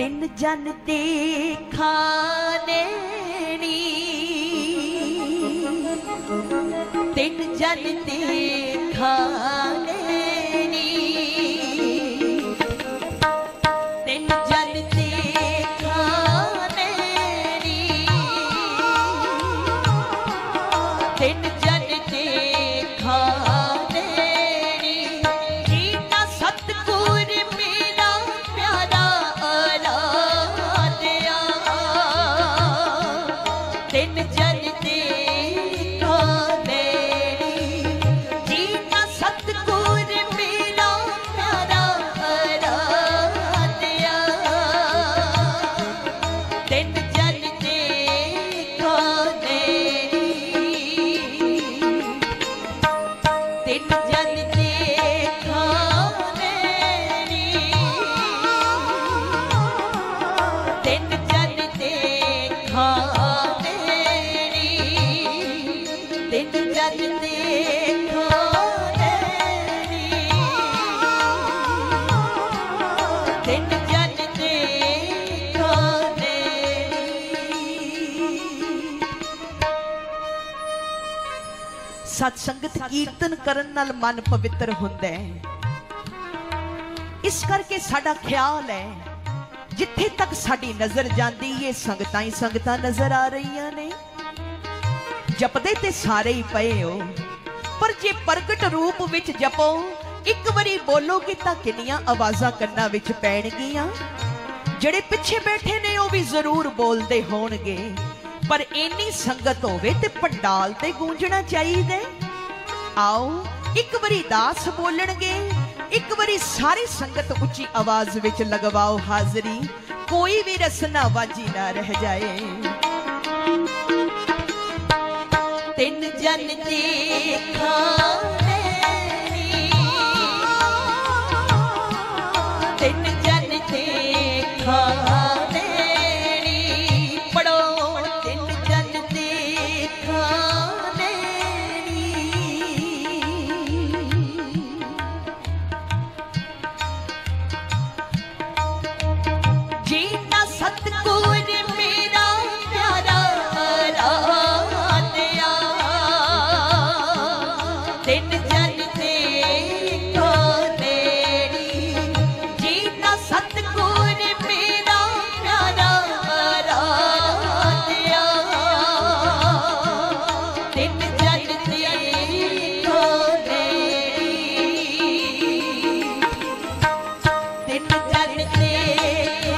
ਤਿੰਨ ਜਨ ਤੇ ਖਾਣੇ ਤਿੰਨ ਜਨ ਤੇ ਖਾਣੇ ਨੀ ਤਿੰਨ ਸਤ ਸੰਗਤ ਕੀਰਤਨ ਕਰਨ ਨਾਲ ਮਨ ਪਵਿੱਤਰ ਹੁੰਦਾ ਹੈ। ਇਸ ਕਰਕੇ ਸਾਡਾ ਖਿਆਲ ਹੈ, ਜਿੱਥੇ ਤੱਕ ਸਾਡੀ ਨਜ਼ਰ ਜਾਂਦੀ ਏ, ਸੰਗਤਾਂ ਹੀ ਸੰਗਤਾਂ ਨਜ਼ਰ ਆ ਰਹੀਆਂ ਨੇ। ਜਪਦੇ ਤੇ ਸਾਰੇ ਹੀ ਪਏ ਹੋ, ਪਰ ਜੇ ਪ੍ਰਗਟ ਰੂਪ ਵਿੱਚ ਜਪੋ ਇੱਕ ਵਾਰੀ ਬੋਲੋਗੇ ਤਾਂ ਕਿੰਨੀਆਂ ਆਵਾਜ਼ਾਂ ਕੰਨਾਂ ਵਿੱਚ ਪੈਣਗੀਆਂ। ਜਿਹੜੇ ਪਿੱਛੇ ਬੈਠੇ ਨੇ, ਉਹ ਵੀ ਜ਼ਰੂਰ ਬੋਲਦੇ ਹੋਣਗੇ। ਪਰ ਇੰਨੀ ਸੰਗਤ ਹੋਵੇ ਤੇ ਪੰਡਾਲ ਤੇ ਗੂੰਜਣਾ ਚਾਹੀਦਾ ਆਓ, ਇੱਕ ਵਾਰੀ ਦਾਸ ਬੋਲਣਗੇ। ਇੱਕ ਵਾਰੀ ਸਾਰੀ ਸੰਗਤ ਉੱਚੀ ਆਵਾਜ਼ ਵਿੱਚ ਲਗਵਾਓ ਹਾਜ਼ਰੀ। ਕੋਈ ਵੀ ਰਸਨਾ ਵਾਜੀ ਨਾ ਰਹਿ ਜਾਏ। ਤਿੰਨ ਜਨ ਤੇ ਖਾਣੇ ਤਿੰਨ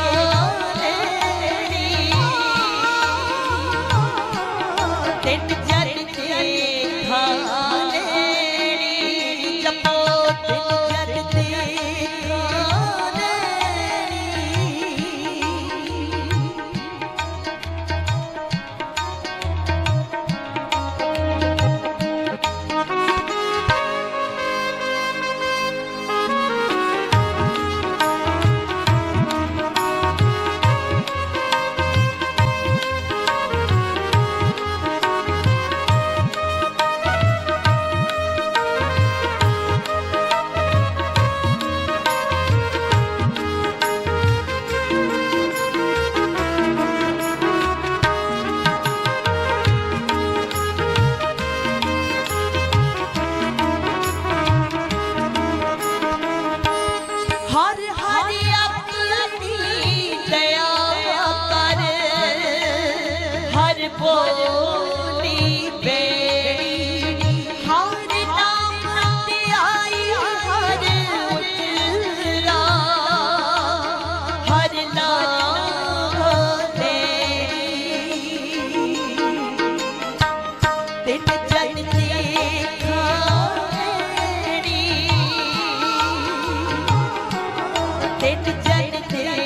ਤਿੰਨ ਜਨ ਤੇ